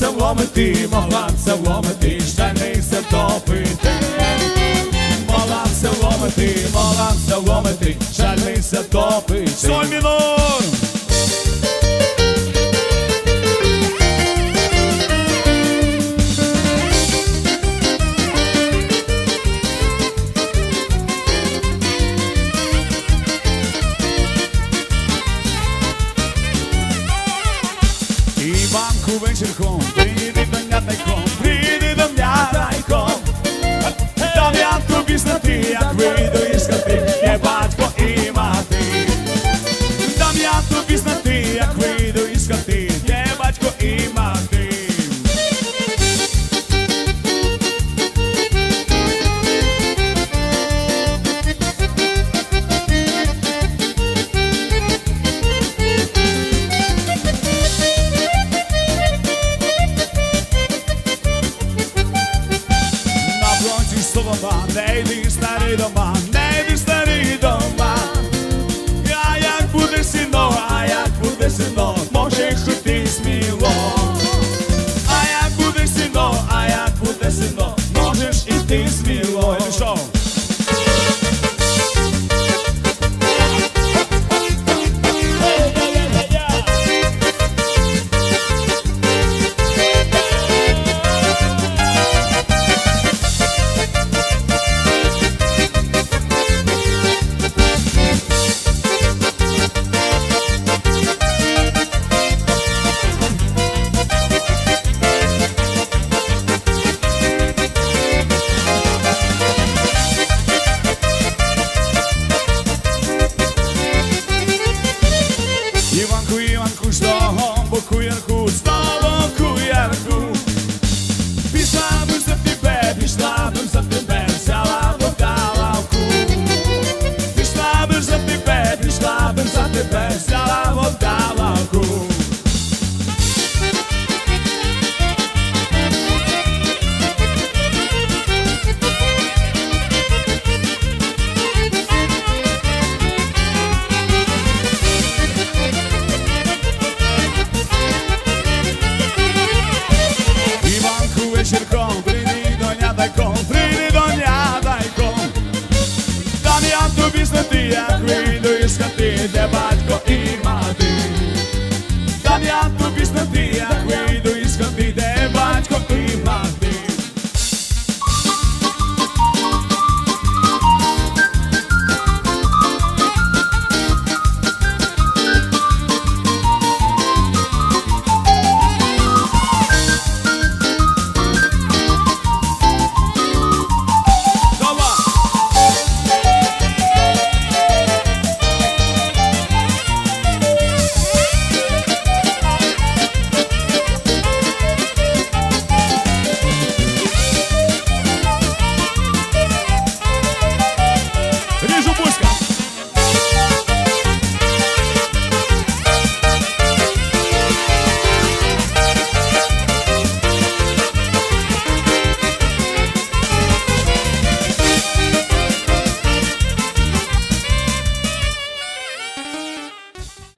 це вломити, могла б це вломити, штани все втопити, могла б це вломити, могла б це вломити, штани все втопити. Сольміно! circum, venire bagnata e go. голова, не йди старий дома, не йди старий дома.